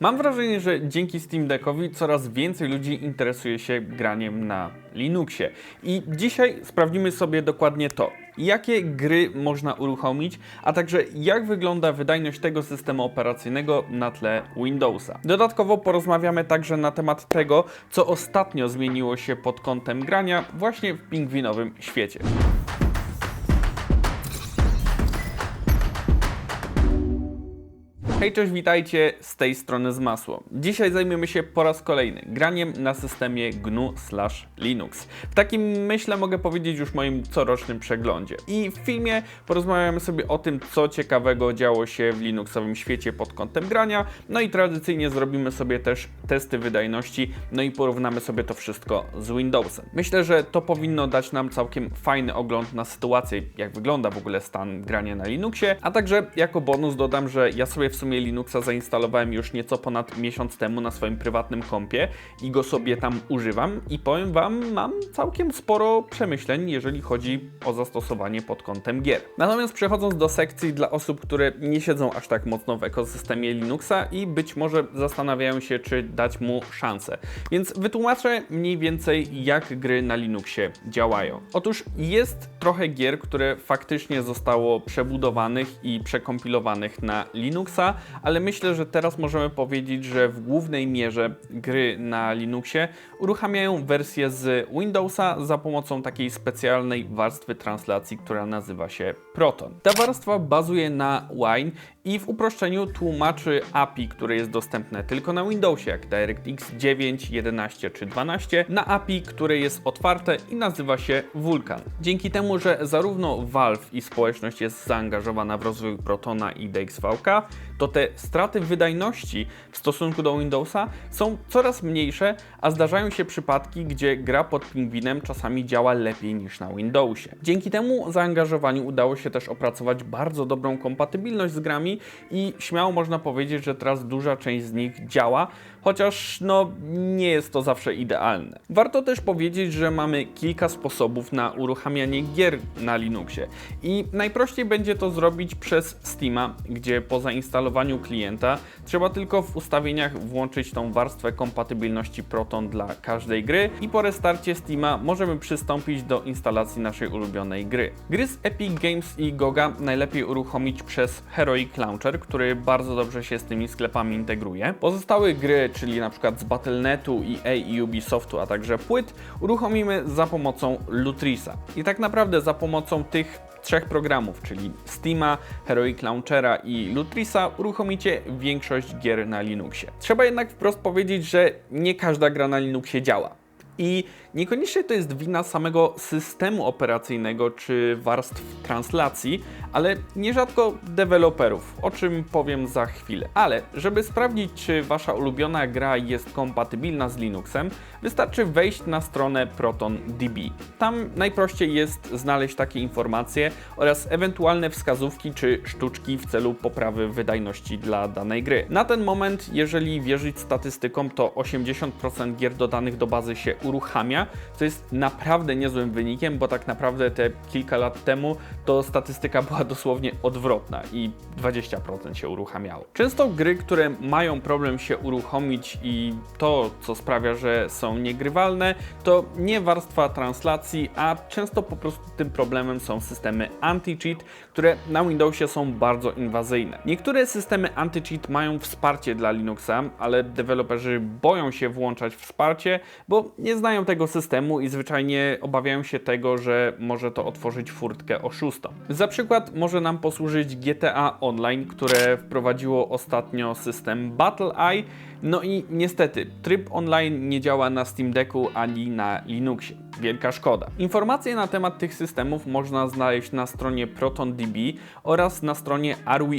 Mam wrażenie, że dzięki Steam Deckowi coraz więcej ludzi interesuje się graniem na Linuxie. I dzisiaj sprawdzimy sobie dokładnie to. Jakie gry można uruchomić, a także jak wygląda wydajność tego systemu operacyjnego na tle Windowsa. Dodatkowo porozmawiamy także na temat tego, co ostatnio zmieniło się pod kątem grania właśnie w pingwinowym świecie. Hej, cześć, witajcie z tej strony z masło. Dzisiaj zajmiemy się po raz kolejny graniem na systemie GNU Linux. W takim myślę mogę powiedzieć już moim corocznym przeglądzie. I w filmie porozmawiamy sobie o tym, co ciekawego działo się w Linuxowym świecie pod kątem grania. No i tradycyjnie zrobimy sobie też testy wydajności, no i porównamy sobie to wszystko z Windowsem. Myślę, że to powinno dać nam całkiem fajny ogląd na sytuację, jak wygląda w ogóle stan grania na Linuxie, a także jako bonus dodam, że ja sobie w sumie Linuxa zainstalowałem już nieco ponad miesiąc temu na swoim prywatnym kompie i go sobie tam używam i powiem Wam, mam całkiem sporo przemyśleń, jeżeli chodzi o zastosowanie pod kątem gier. Natomiast przechodząc do sekcji dla osób, które nie siedzą aż tak mocno w ekosystemie Linuxa i być może zastanawiają się, czy dać mu szansę. Więc wytłumaczę mniej więcej, jak gry na Linuxie działają. Otóż jest trochę gier, które faktycznie zostało przebudowanych i przekompilowanych na Linuxa, ale myślę, że teraz możemy powiedzieć, że w głównej mierze gry na Linuxie uruchamiają wersję z Windowsa za pomocą takiej specjalnej warstwy translacji, która nazywa się Proton. Ta warstwa bazuje na Wine i w uproszczeniu tłumaczy API, które jest dostępne tylko na Windowsie, jak DirectX 9, 11 czy 12, na API, które jest otwarte i nazywa się Vulkan. Dzięki temu, że zarówno Valve i społeczność jest zaangażowana w rozwój Protona i DXVK, to te straty wydajności w stosunku do Windowsa są coraz mniejsze, a zdarzają się przypadki, gdzie gra pod pingwinem czasami działa lepiej niż na Windowsie. Dzięki temu zaangażowaniu udało się też opracować bardzo dobrą kompatybilność z grami i śmiało można powiedzieć, że teraz duża część z nich działa, chociaż no nie jest to zawsze idealne. Warto też powiedzieć, że mamy kilka sposobów na uruchamianie gier na Linuxie i najprościej będzie to zrobić przez Steama, gdzie po zainstalowaniu klienta trzeba tylko w ustawieniach włączyć tą warstwę kompatybilności Proton dla każdej gry i po restarcie Steama możemy przystąpić do instalacji naszej ulubionej gry. Gry z Epic Games i Goga najlepiej uruchomić przez Heroic Launcher, który bardzo dobrze się z tymi sklepami integruje. Pozostałe gry, czyli na przykład z Battle.netu, EA i Ubisoftu, a także płyt, uruchomimy za pomocą Lutrisa. I tak naprawdę za pomocą tych trzech programów, czyli Steama, Heroic Launchera i Lutrisa, uruchomicie większość gier na Linuxie. Trzeba jednak wprost powiedzieć, że nie każda gra na Linuxie działa. I niekoniecznie to jest wina samego systemu operacyjnego czy warstw translacji, ale nierzadko deweloperów, o czym powiem za chwilę. Ale żeby sprawdzić, czy wasza ulubiona gra jest kompatybilna z Linuxem, wystarczy wejść na stronę ProtonDB. Tam najprościej jest znaleźć takie informacje oraz ewentualne wskazówki czy sztuczki w celu poprawy wydajności dla danej gry. Na ten moment, jeżeli wierzyć statystykom, to 80% gier dodanych do bazy się uruchamia, co jest naprawdę niezłym wynikiem, bo tak naprawdę te kilka lat temu to statystyka była dosłownie odwrotna i 20% się uruchamiało. Często gry, które mają problem się uruchomić i to, co sprawia, że są niegrywalne, to nie warstwa translacji, a często po prostu tym problemem są systemy anti-cheat, które na Windowsie są bardzo inwazyjne. Niektóre systemy anti-cheat mają wsparcie dla Linuxa, ale deweloperzy boją się włączać wsparcie, bo nie znają tego systemu i zwyczajnie obawiają się tego, że może to otworzyć furtkę oszustom. Za przykład może nam posłużyć GTA Online, które wprowadziło ostatnio system Battle Eye, no i niestety tryb online nie działa na Steam Decku ani na Linuxie. Wielka szkoda. Informacje na temat tych systemów można znaleźć na stronie ProtonDB oraz na stronie Are We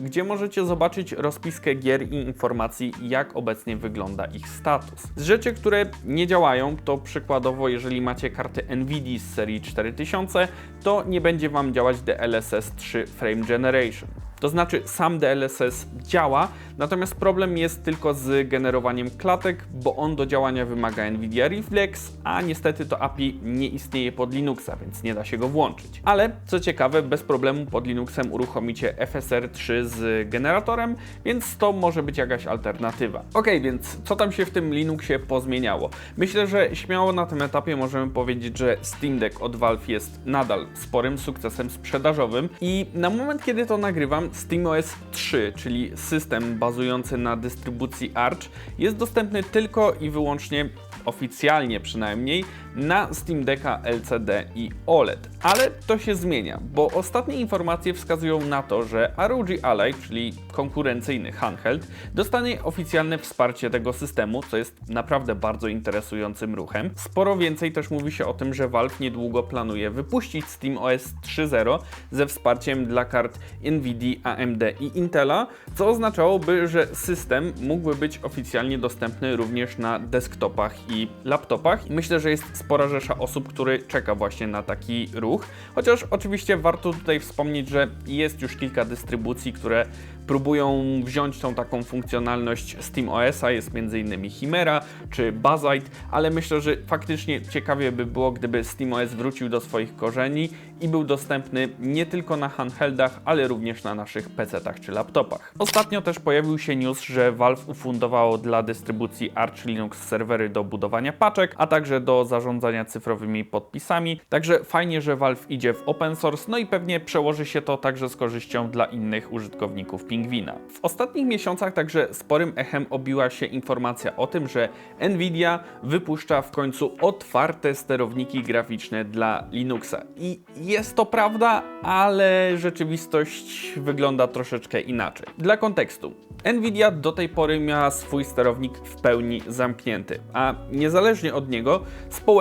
gdzie możecie zobaczyć rozpiskę gier i informacji, jak obecnie wygląda ich status. Z rzeczy, które nie działają, to przykładowo, jeżeli macie karty NVIDIA z serii 4000, to nie będzie Wam działać DLSS 3 Frame Generation. To znaczy sam DLSS działa, natomiast problem jest tylko z generowaniem klatek, bo on do działania wymaga NVIDIA Reflex, a niestety to API nie istnieje pod Linuxa, więc nie da się go włączyć. Ale co ciekawe, bez problemu pod Linuxem uruchomicie FSR 3 z generatorem, więc to może być jakaś alternatywa. Ok, więc co tam się w tym Linuxie pozmieniało? Myślę, że śmiało na tym etapie możemy powiedzieć, że Steam Deck od Valve jest nadal sporym sukcesem sprzedażowym i na moment, kiedy to nagrywam, SteamOS 3, czyli system bazujący na dystrybucji Arch, jest dostępny tylko i wyłącznie oficjalnie przynajmniej na Steam Decka LCD i OLED. Ale to się zmienia, bo ostatnie informacje wskazują na to, że ROG Ally, czyli konkurencyjny handheld, dostanie oficjalne wsparcie tego systemu, co jest naprawdę bardzo interesującym ruchem. Sporo więcej też mówi się o tym, że Valve niedługo planuje wypuścić SteamOS 3.0 ze wsparciem dla kart Nvidia, AMD i Intela, co oznaczałoby, że system mógłby być oficjalnie dostępny również na desktopach i laptopach. Myślę, że jest spora rzesza osób, który czeka właśnie na taki ruch. Chociaż oczywiście warto tutaj wspomnieć, że jest już kilka dystrybucji, które próbują wziąć tą taką funkcjonalność SteamOS-a, jest m.in. Chimera czy Bazite, ale myślę, że faktycznie ciekawie by było, gdyby SteamOS wrócił do swoich korzeni i był dostępny nie tylko na handheldach, ale również na naszych PC-tach czy laptopach. Ostatnio też pojawił się news, że Valve ufundowało dla dystrybucji Arch Linux serwery do budowania paczek, a także do zarządzania cyfrowymi podpisami. Także fajnie, że Valve idzie w open source, no i pewnie przełoży się to także z korzyścią dla innych użytkowników Pingwina. W ostatnich miesiącach także sporym echem obiła się informacja o tym, że Nvidia wypuszcza w końcu otwarte sterowniki graficzne dla Linuxa. I jest to prawda, ale rzeczywistość wygląda troszeczkę inaczej. Dla kontekstu. Nvidia do tej pory miała swój sterownik w pełni zamknięty, a niezależnie od niego społeczność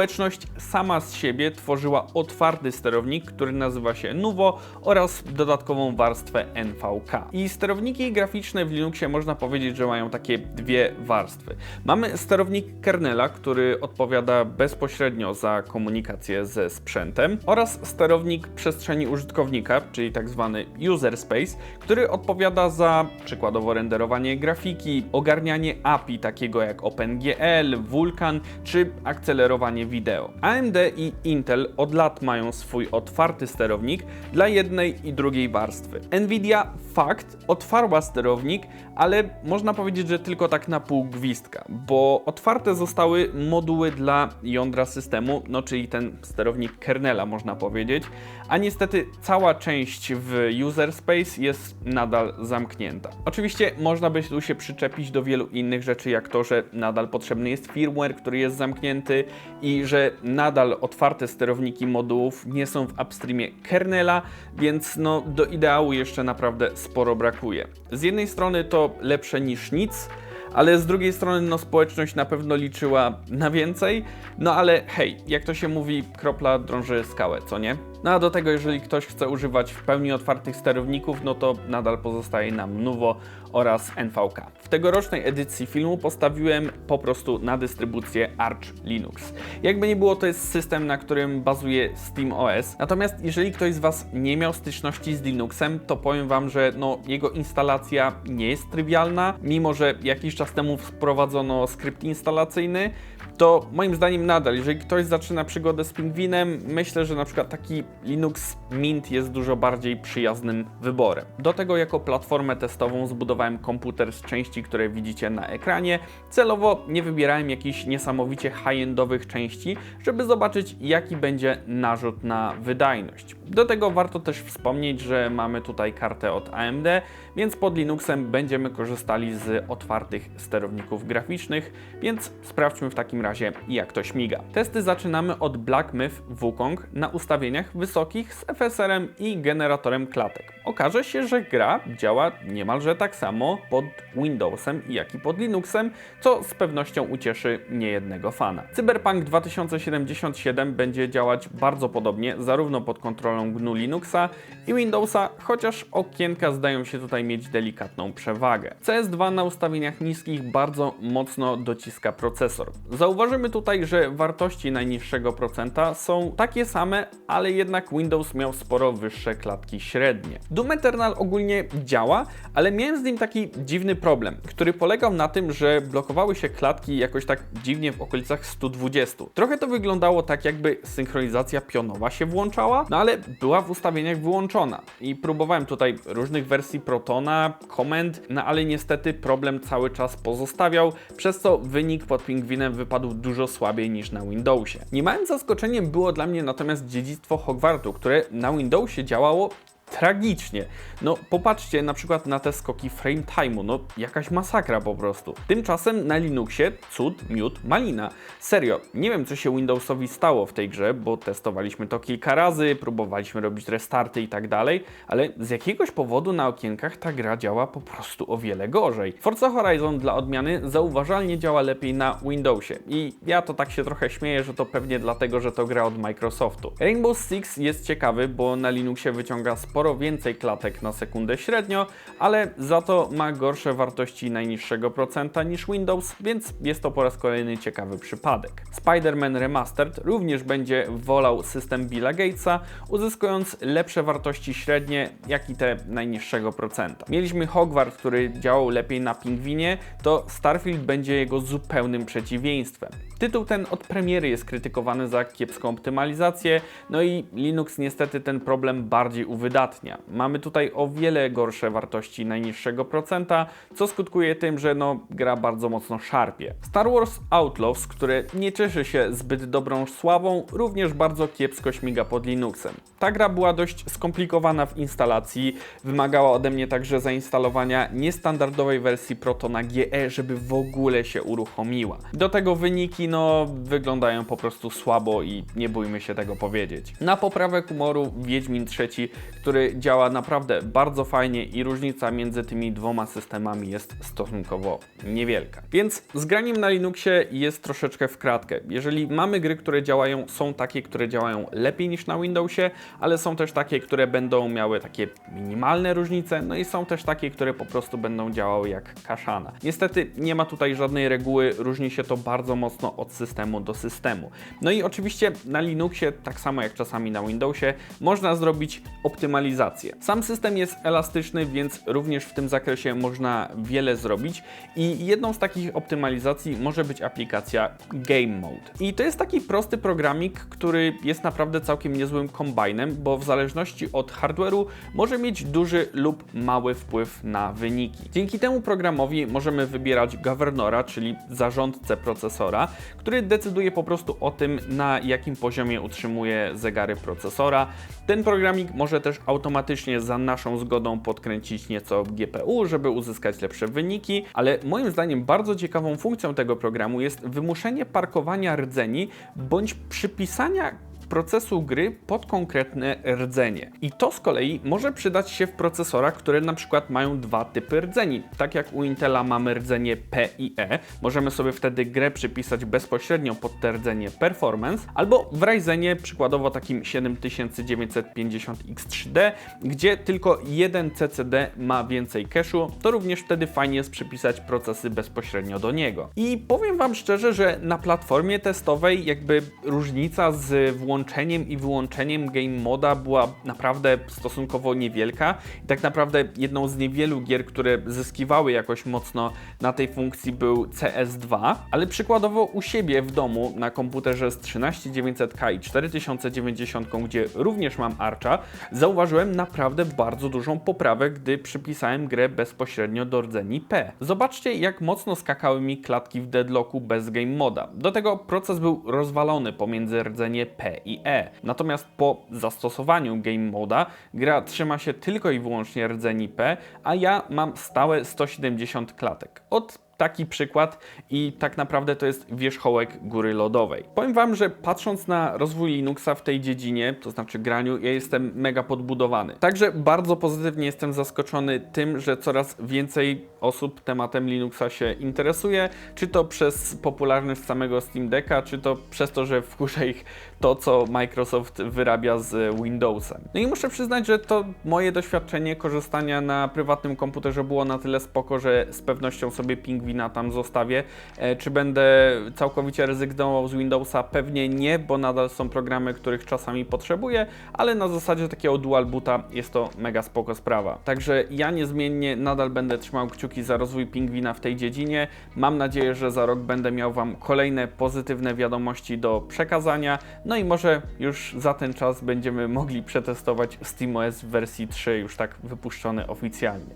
sama z siebie tworzyła otwarty sterownik, który nazywa się Nuvo oraz dodatkową warstwę NVK. I sterowniki graficzne w Linuxie można powiedzieć, że mają takie dwie warstwy. Mamy sterownik kernela, który odpowiada bezpośrednio za komunikację ze sprzętem oraz sterownik przestrzeni użytkownika, czyli tak zwany user space, który odpowiada za przykładowo renderowanie grafiki, ogarnianie API takiego jak OpenGL, Vulkan czy akcelerowanie wideo. AMD i Intel od lat mają swój otwarty sterownik dla jednej i drugiej warstwy. Nvidia fakt otwarła sterownik, ale można powiedzieć, że tylko tak na pół gwizdka, bo otwarte zostały moduły dla jądra systemu, no czyli ten sterownik kernela można powiedzieć, a niestety cała część w user space jest nadal zamknięta. Oczywiście można by tu się przyczepić do wielu innych rzeczy, jak to, że nadal potrzebny jest firmware, który jest zamknięty i że nadal otwarte sterowniki modułów nie są w upstreamie kernela, więc no do ideału jeszcze naprawdę sporo brakuje. Z jednej strony to lepsze niż nic, ale z drugiej strony no społeczność na pewno liczyła na więcej, no ale hej, jak to się mówi, kropla drąży skałę, co nie? No a do tego, jeżeli ktoś chce używać w pełni otwartych sterowników, no to nadal pozostaje nam Nuvo oraz NVK. W tegorocznej edycji filmu postawiłem po prostu na dystrybucję Arch Linux. Jakby nie było, to jest system, na którym bazuje SteamOS. Natomiast jeżeli ktoś z Was nie miał styczności z Linuxem, to powiem Wam, że no, jego instalacja nie jest trywialna, mimo że jakiś czas temu wprowadzono skrypt instalacyjny, to moim zdaniem nadal, jeżeli ktoś zaczyna przygodę z Pingwinem, myślę, że na przykład taki Linux Mint jest dużo bardziej przyjaznym wyborem. Do tego jako platformę testową zbudowałem komputer z części, które widzicie na ekranie. Celowo nie wybierałem jakichś niesamowicie high-endowych części, żeby zobaczyć jaki będzie narzut na wydajność. Do tego warto też wspomnieć, że mamy tutaj kartę od AMD, więc pod Linuxem będziemy korzystali z otwartych sterowników graficznych, więc sprawdźmy w takim razie jak to śmiga. Testy zaczynamy od Black Myth Wukong na ustawieniach wysokich z FSR-em i generatorem klatek. Okaże się, że gra działa niemalże tak samo pod Windowsem, jak i pod Linuxem, co z pewnością ucieszy niejednego fana. Cyberpunk 2077 będzie działać bardzo podobnie, zarówno pod kontrolą GNU Linuxa i Windowsa, chociaż okienka zdają się tutaj mieć delikatną przewagę. CS2 na ustawieniach niskich bardzo mocno dociska procesor. Zauważymy tutaj, że wartości najniższego procenta są takie same, ale jednak Windows miał sporo wyższe klatki średnie. Doom Eternal ogólnie działa, ale miałem z nim taki dziwny problem, który polegał na tym, że blokowały się klatki jakoś tak dziwnie w okolicach 120. Trochę to wyglądało tak, jakby synchronizacja pionowa się włączała, no ale była w ustawieniach wyłączona. I próbowałem tutaj różnych wersji Protona, komend, no ale niestety problem cały czas pozostawiał, przez co wynik pod pingwinem wypadł dużo słabiej niż na Windowsie. Niemałym zaskoczeniem było dla mnie natomiast dziedzictwo Hogwartu, które na Windowsie działało tragicznie. No popatrzcie na przykład na te skoki frame time'u, no jakaś masakra po prostu. Tymczasem na Linuxie cud, miód, malina. Serio, nie wiem co się Windowsowi stało w tej grze, bo testowaliśmy to kilka razy, próbowaliśmy robić restarty i tak dalej, ale z jakiegoś powodu na okienkach ta gra działa po prostu o wiele gorzej. Forza Horizon dla odmiany zauważalnie działa lepiej na Windowsie i ja to tak się trochę śmieję, że to pewnie dlatego, że to gra od Microsoftu. Rainbow Six jest ciekawy, bo na Linuxie wyciąga sporo więcej klatek na sekundę średnio, ale za to ma gorsze wartości najniższego procenta niż Windows, więc jest to po raz kolejny ciekawy przypadek. Spider-Man Remastered również będzie wolał system Billa Gatesa, uzyskując lepsze wartości średnie, jak i te najniższego procenta. Mieliśmy Hogwarts, który działał lepiej na pingwinie, to Starfield będzie jego zupełnym przeciwieństwem. Tytuł ten od premiery jest krytykowany za kiepską optymalizację, no i Linux niestety ten problem bardziej uwydatnia. Mamy tutaj o wiele gorsze wartości najniższego procenta, co skutkuje tym, że no, gra bardzo mocno szarpie. Star Wars Outlaws, które nie cieszy się zbyt dobrą sławą, również bardzo kiepsko śmiga pod Linuxem. Ta gra była dość skomplikowana w instalacji, wymagała ode mnie także zainstalowania niestandardowej wersji Protona GE, żeby w ogóle się uruchomiła. Do tego wyniki no wyglądają po prostu słabo i nie bójmy się tego powiedzieć. Na poprawę humoru Wiedźmin III, który działa naprawdę bardzo fajnie i różnica między tymi dwoma systemami jest stosunkowo niewielka. Więc z graniem na Linuxie jest troszeczkę w kratkę. Jeżeli mamy gry, które działają, są takie, które działają lepiej niż na Windowsie, ale są też takie, które będą miały takie minimalne różnice, no i są też takie, które po prostu będą działały jak kaszana. Niestety nie ma tutaj żadnej reguły, różni się to bardzo mocno od systemu do systemu. No i oczywiście na Linuxie, tak samo jak czasami na Windowsie, można zrobić optymalizację. Sam system jest elastyczny, więc również w tym zakresie można wiele zrobić i jedną z takich optymalizacji może być aplikacja Game Mode. I to jest taki prosty programik, który jest naprawdę całkiem niezłym kombajnem, bo w zależności od hardware'u może mieć duży lub mały wpływ na wyniki. Dzięki temu programowi możemy wybierać governora, czyli zarządcę procesora, który decyduje po prostu o tym, na jakim poziomie utrzymuje zegary procesora. Ten programik może też automatycznie za naszą zgodą podkręcić nieco GPU, żeby uzyskać lepsze wyniki, ale moim zdaniem bardzo ciekawą funkcją tego programu jest wymuszenie parkowania rdzeni bądź przypisania procesu gry pod konkretne rdzenie. I to z kolei może przydać się w procesorach, które na przykład mają dwa typy rdzeni. Tak jak u Intela mamy rdzenie P i E, możemy sobie wtedy grę przypisać bezpośrednio pod te rdzenie Performance, albo w Ryzenie przykładowo takim 7950X3D, gdzie tylko jeden CCD ma więcej cache'u, to również wtedy fajnie jest przypisać procesy bezpośrednio do niego. I powiem Wam szczerze, że na platformie testowej jakby różnica z włączeniem włączeniem i wyłączeniem game moda była naprawdę stosunkowo niewielka. I tak naprawdę jedną z niewielu gier, które zyskiwały jakoś mocno na tej funkcji był CS2, ale przykładowo u siebie w domu na komputerze z 13900K i 4090, gdzie również mam Archa, zauważyłem naprawdę bardzo dużą poprawę, gdy przypisałem grę bezpośrednio do rdzeni P. Zobaczcie, jak mocno skakały mi klatki w deadlocku bez game moda. Do tego proces był rozwalony pomiędzy rdzenie P i E. Natomiast po zastosowaniu Game Moda gra trzyma się tylko i wyłącznie rdzeni P, a ja mam stałe 170 klatek. Od taki przykład i tak naprawdę to jest wierzchołek góry lodowej. Powiem Wam, że patrząc na rozwój Linuxa w tej dziedzinie, to znaczy graniu, ja jestem mega podbudowany. Także bardzo pozytywnie jestem zaskoczony tym, że coraz więcej osób tematem Linuxa się interesuje, czy to przez popularność samego Steam Decka, czy to przez to, że wkurza ich to, co Microsoft wyrabia z Windowsem. No i muszę przyznać, że to moje doświadczenie korzystania na prywatnym komputerze było na tyle spoko, że z pewnością sobie ping Pingwina tam zostawię. E, Czy będę całkowicie rezygnował z Windowsa? Pewnie nie, bo nadal są programy, których czasami potrzebuję, ale na zasadzie takiego dual boota jest to mega spoko sprawa. Także ja niezmiennie nadal będę trzymał kciuki za rozwój Pingwina w tej dziedzinie. Mam nadzieję, że za rok będę miał Wam kolejne pozytywne wiadomości do przekazania. No i może już za ten czas będziemy mogli przetestować SteamOS w wersji 3, już tak wypuszczony oficjalnie.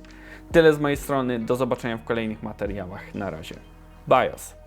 Tyle z mojej strony, do zobaczenia w kolejnych materiałach. Na razie. BIOS.